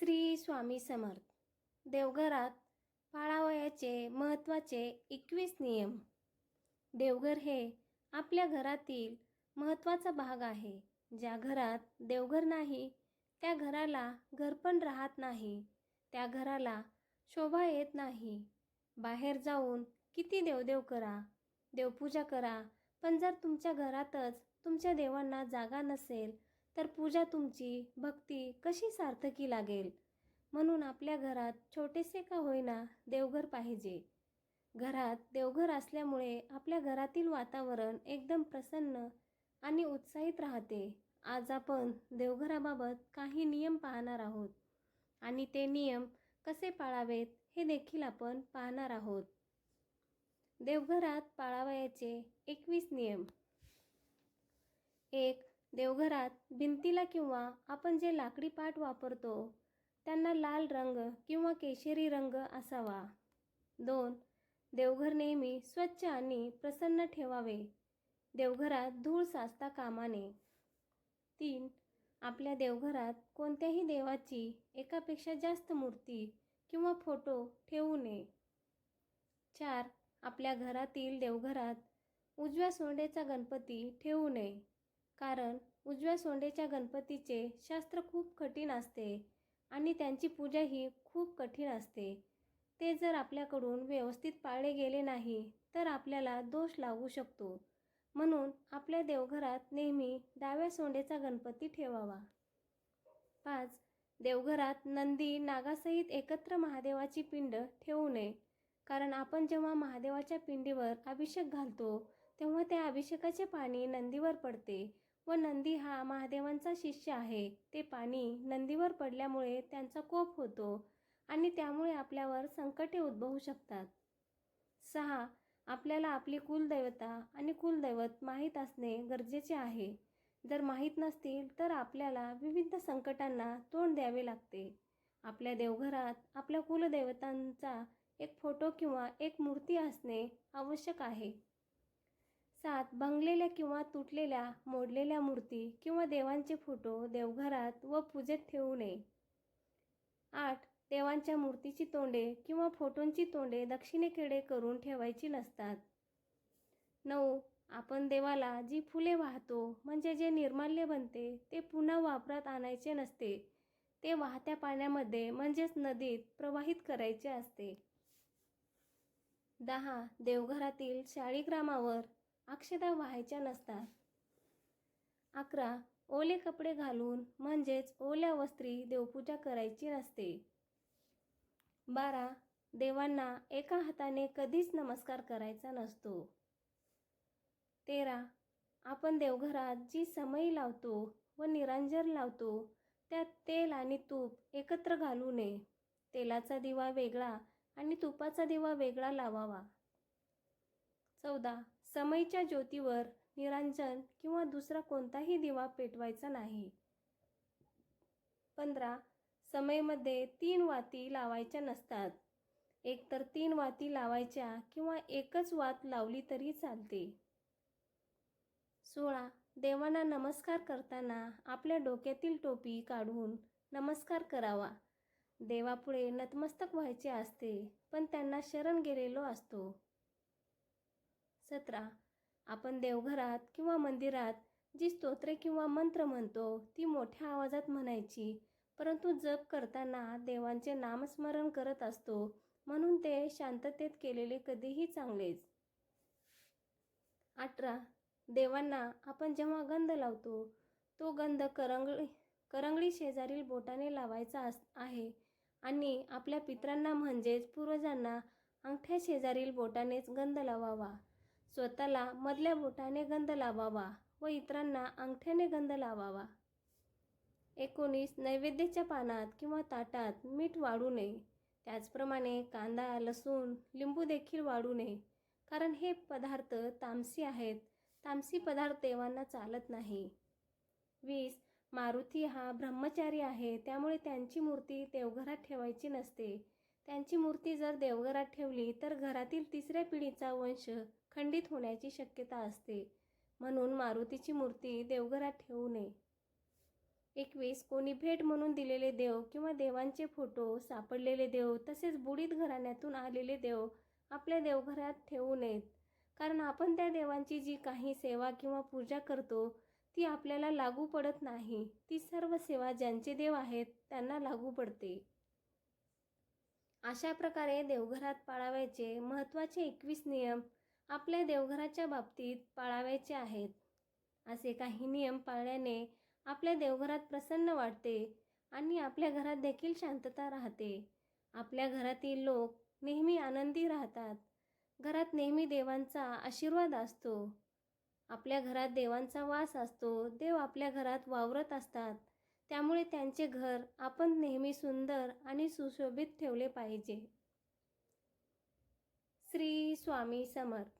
श्री स्वामी समर्थ. देवघरात पाळावयाचे महत्त्वाचे एकवीस नियम. देवघर हे आपल्या घरातील महत्त्वाचा भाग आहे. ज्या घरात देवघर नाही त्या घराला घर पण राहत नाही. त्या घराला शोभा येत नाही. बाहेर जाऊन किती देवदेव करा देवपूजा करा पण जर तुमच्या घरातच तुमच्या देवांना जागा नसेल तर पूजा तुमची भक्ती कशी सार्थकी लागेल? म्हणून आपल्या घरात छोटेसे का होईना देवघर पाहिजे. घरात देवघर असल्यामुळे आपल्या घरातील वातावरण एकदम प्रसन्न आणि उत्साहित राहते. आज आपण देवघराबाबत काही नियम पाहणार आहोत. आणि ते नियम कसे पाळावेत हे देखील आपण पाहणार आहोत. देवघरात पाळावयाचे एकवीस नियम. एक देवघरात भिंतीला किंवा आपण जे लाकडी पाट वापरतो त्यांना लाल रंग किंवा केशरी रंग असावा. दोन देवघर नेहमी स्वच्छ आणि प्रसन्न ठेवावे. देवघरात धूळ साचता कामा नये. तीन आपल्या देवघरात कोणत्याही देवाची एकापेक्षा जास्त मूर्ती किंवा फोटो ठेवू नये. चार आपल्या घरातील देवघरात उजव्या सोंडेचा गणपती ठेवू नये. कारण उजव्या सोंडेच्या गणपतीचे शास्त्र खूप कठीण असते आणि त्यांची पूजा ही खूप कठीण असते. ते जर आपल्याकडून व्यवस्थित पाळले गेले नाही तर आपल्याला दोष लागू शकतो. म्हणून आपल्या देवघरात नेहमी डाव्या सोंडेचा गणपती ठेवावा. पाच. देवघरात नंदी नागासहित एकत्र महादेवाची पिंड ठेवू नये. कारण आपण जेव्हा महादेवाच्या पिंडीवर अभिषेक घालतो तेव्हा त्या अभिषेकाचे पाणी नंदीवर पडते. व नंदी हा महादेवांचा शिष्य आहे. ते पाणी नंदीवर पडल्यामुळे त्यांचा कोप होतो आणि त्यामुळे आपल्यावर संकटे उद्भवू शकतात. सहा आपल्याला आपली कुलदैवता आणि कुलदैवत माहीत असणे गरजेचे आहे. जर माहीत नसतील तर आपल्याला विविध संकटांना तोंड द्यावे लागते. आपल्या देवघरात आपल्या कुलदैवतांचा एक फोटो किंवा एक मूर्ती असणे आवश्यक आहे. सात भंगलेल्या किंवा तुटलेल्या मोडलेल्या मूर्ती किंवा देवांचे फोटो देवघरात व पूजेत ठेवू नये. आठ देवांच्या मूर्तीची तोंडे किंवा फोटोंची तोंडे दक्षिणेकडे करून ठेवायची नसतात. नऊ आपण देवाला जी फुले वाहतो म्हणजे जे निर्माल्य बनते ते पुन्हा वापरात आणायचे नसते. ते वाहत्या पाण्यामध्ये म्हणजेच नदीत प्रवाहित करायचे असते. दहा देवघरातील शाळीग्रामावर अक्षता व्हायच्या नसतात. अकरा ओले कपडे घालून म्हणजेच ओल्या वस्त्री देवपूजा करायची नसते. बारा देवांना एका हाताने कधीच नमस्कार करायचा नसतो. तेरा आपण देवघरात जी समई लावतो व निरांजन लावतो त्यात तेल आणि तूप एकत्र घालू नये. तेलाचा दिवा वेगळा आणि तुपाचा दिवा वेगळा लावावा. चौदा समईच्या ज्योतीवर निरांजन किंवा दुसरा कोणताही दिवा पेटवायचा नाही. पंधरा समईमध्ये तीन वाती लावायच्या नसतात. एकतर तीन वाती लावायच्या किंवा एकच वात लावली तरी चालते. सोळा देवांना नमस्कार करताना आपल्या डोक्यातील टोपी काढून नमस्कार करावा. देवापुढे नतमस्तक व्हायचे असते पण त्यांना शरण गेलेलो असतो. सतरा. आपण देवघरात किंवा मंदिरात जी स्तोत्रे किंवा मंत्र म्हणतो ती मोठ्या आवाजात म्हणायची. परंतु जप करताना देवांचे नामस्मरण करत असतो म्हणून ते शांततेत केलेले कधीही चांगलेच. अठरा. देवांना आपण जेव्हा गंध लावतो तो गंध करंगळी करंगळी शेजारील बोटाने लावायचा अस आहे. आणि आपल्या पित्रांना म्हणजेच पूर्वजांना अंगठ्या शेजारील बोटानेच गंध लावावा. स्वतःला मधल्या बोटाने गंध लावावा व इतरांना अंगठ्याने गंध लावावा. एकोणीस नैवेद्याच्या पानात किंवा ताटात मीठ वाढू नये. त्याचप्रमाणे कांदा लसूण लिंबू देखील वाढू नये. कारण हे पदार्थ तामसी आहेत. तामसी पदार्थ देवांना चालत नाही. वीस मारुती हा ब्रह्मचारी आहे. त्यामुळे त्यांची मूर्ती देवघरात ठेवायची नसते. त्यांची मूर्ती जर देवघरात ठेवली तर घरातील तिसऱ्या पिढीचा वंश खंडित होण्याची शक्यता असते. म्हणून मारुतीची मूर्ती देवघरात ठेवू नये. एकवीस कोणी भेट म्हणून दिलेले देव किंवा देवांचे फोटो सापडलेले देव तसेच बुडीत घराण्यातून आलेले देव आपल्या देवघरात ठेवू नयेत. कारण आपण त्या देवांची जी काही सेवा किंवा पूजा करतो ती आपल्याला लागू पडत नाही. ती सर्व सेवा ज्यांचे देव आहेत त्यांना लागू पडते. अशा प्रकारे देवघरात पाळावयाचे महत्त्वाचे एकवीस नियम आपल्या देवघराच्या बाबतीत पाळावयाचे आहेत. असे काही नियम पाळल्याने आपल्या देवघरात प्रसन्न वाटते आणि आपल्या घरात देखील शांतता राहते. आपल्या घरातील लोक नेहमी आनंदी राहतात. घरात नेहमी देवांचा आशीर्वाद असतो. आपल्या घरात देवांचा वास असतो देव आपल्या घरात वावरत असतात. त्यामुळे त्यांचे घर आपण नेहमी सुंदर आणि सुशोभित ठेवले पाहिजे. श्री स्वामी समर्थ.